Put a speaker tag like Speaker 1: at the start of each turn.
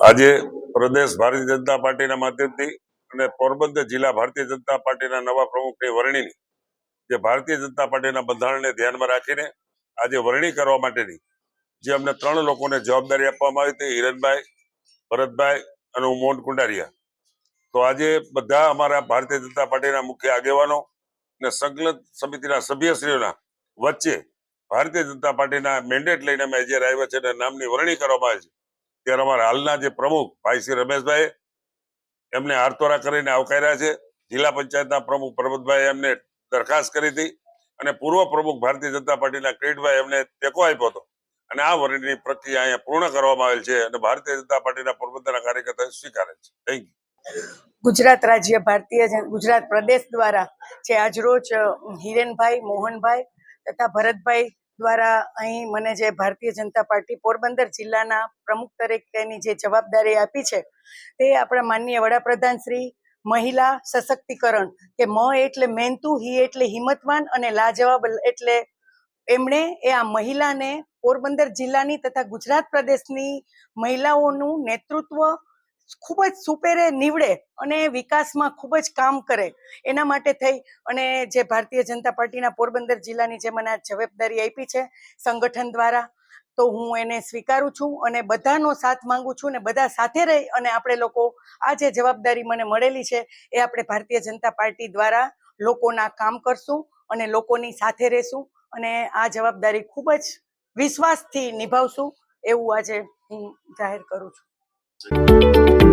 Speaker 1: આજે પ્રદેશ ભારતીય જનતા પાર્ટીના માધ્યમથી અને પોરબંદર જિલ્લા ભારતીય જનતા પાર્ટીના નવા પ્રમુખની વરણીની, જે ભારતીય જનતા પાર્ટીના બંધારણને ધ્યાનમાં રાખીને આજે વરણી કરવા માટેની, જે અમને ત્રણ લોકોને જવાબદારી આપવામાં આવી હતી, હિરણભાઈ, ભરતભાઈ અને હું મોહન કુંડારિયા. તો આજે બધા અમારા ભારતીય જનતા પાર્ટીના મુખ્ય આગેવાનો અને સંકલન સમિતિના સભ્યશ્રીઓના વચ્ચે ભારતીય જનતા પાર્ટીના મેન્ડેટ લઈને અમે જ્યારે આવ્યા છે અને નામની વરણી કરવામાં આવી છે. ત્યારે અમારા હાલના જે પ્રમુખ ભાઈ શ્રી રમેશભાઈ એમને આરતોરા કરીને આવકાર્યા છે. જિલ્લા પંચાયતના પ્રમુખ પ્રમોદભાઈ એમને દરખાસ્ત કરી હતી અને પૂર્વ પ્રમુખ ભારતીય જનતા પાર્ટીના કિરીટભાઈ એમને ટેકો આપ્યો હતો. અને આ વરણીની પ્રક્રિયા અહીંયા પૂર્ણ કરવામાં આવેલ છે અને ભારતીય જનતા પાર્ટીના પોરબંદરના કાર્યકર્તાઓ સ્વીકારે છે. થેન્ક યુ
Speaker 2: ગુજરાત રાજ્ય ભારતીય ગુજરાત પ્રદેશ દ્વારા જે આજરોજ હિરેનભાઈ, મોહનભાઈ તથા ભરતભાઈ દ્વારા અહીં મને જે ભારતીય જનતા પાર્ટી પોરબંદર જિલ્લાના પ્રમુખ તરીકેની જે જવાબદારી આપી છે, તે આપણા માનનીય વડાપ્રધાન શ્રી, મહિલા સશક્તિકરણ, કે મ એટલે મહેનતુ હી એટલે હિંમતવાન અને લાજવાબ એટલે એમણે એ આ મહિલાને પોરબંદર જિલ્લાની તથા ગુજરાત પ્રદેશની મહિલાઓનું નેતૃત્વ ખૂબ જ સુપેરે નીવડે અને વિકાસમાં ખૂબ જ કામ કરે. એના માટે થઈ અને જે ભારતીય જનતા પાર્ટીના પોરબંદર જિલ્લાની જે મને જવાબદારી આપી છે સંગઠન દ્વારા, તો હું એને સ્વીકારું છું અને બધાનો સાથ માંગુ છું અને બધા સાથે રહી અને આપણે લોકો આ જે જવાબદારી મને મળેલી છે એ આપણે ભારતીય જનતા પાર્ટી દ્વારા લોકોના કામ કરશું અને લોકોની સાથે રહેશું અને આ જવાબદારી ખૂબ જ વિશ્વાસથી નિભાવશું એવું આજે હું જાહેર કરું છું. Música